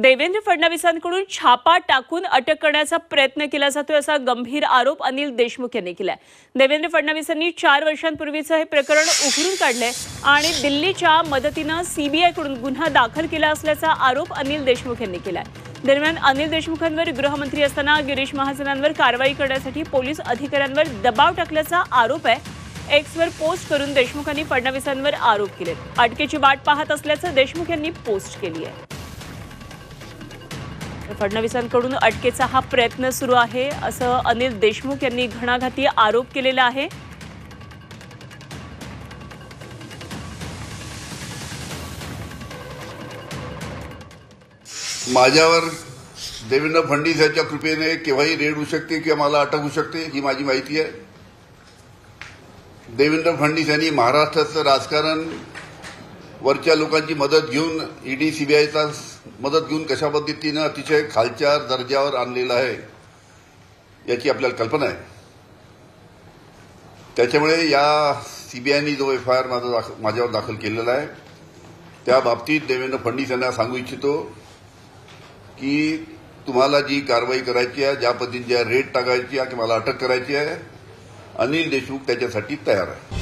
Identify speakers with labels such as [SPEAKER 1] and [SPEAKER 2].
[SPEAKER 1] देवेंद्र फडणवीसांकडून छापा टाकून अटक करण्याचा प्रयत्न केला जातोय असा गंभीर आरोप अनिल देशमुख यांनी केलाय. देवेंद्र फडणवीसांनी चार वर्षांपूर्वीचं हे प्रकरण उघडून काढलंय आणि दिल्लीच्या मदतीनं सीबीआयकडून गुन्हा दाखल केला असल्याचा आरोप अनिल देशमुख यांनी केलाय. दरम्यान अनिल देशमुखांवर गृहमंत्री असताना गिरीश महाजनांवर कारवाई करण्यासाठी पोलीस अधिकाऱ्यांवर दबाव टाकल्याचा आरोप आहे. एक्सवर पोस्ट करून देशमुखांनी फडणवीसांवर आरोप केले अटकेची वाट पाहत असल्याचं देशमुख यांनी पोस्ट केली आहे फडणवीसांकडून अटकेचा हा प्रयत्न सुरू आहे असं अनिल देशमुख यांनी घणाघाती आरोप केलेला आहे.
[SPEAKER 2] माझ्यावर देवेंद्र फडणवीस यांच्या कृपेने केव्हाही रेड होऊ शकते किंवा मला अटक होऊ शकते ही माझी माहिती आहे. देवेंद्र फडणवीस यांनी महाराष्ट्राचं राजकारण वरच्या लोकांची मदत घेऊन ईडी सीबीआयचा मदत घेऊन कशा पद्धतीनं अतिशय खालच्या दर्जावर आणलेलं आहे याची आपल्याला कल्पना आहे. त्याच्यामुळे या सीबीआयनी जो एफ आय आर माझा दाख- माझ्यावर दाखल केलेला आहे त्या बाबतीत देवेंद्र फडणवीस यांना सांगू इच्छितो की तुम्हाला जी कारवाई करायची आहे ज्या पद्धतीने रेट टाकायची आहे की मला अटक करायची आहे अनिल देशमुख त्याच्यासाठी तयार आहे.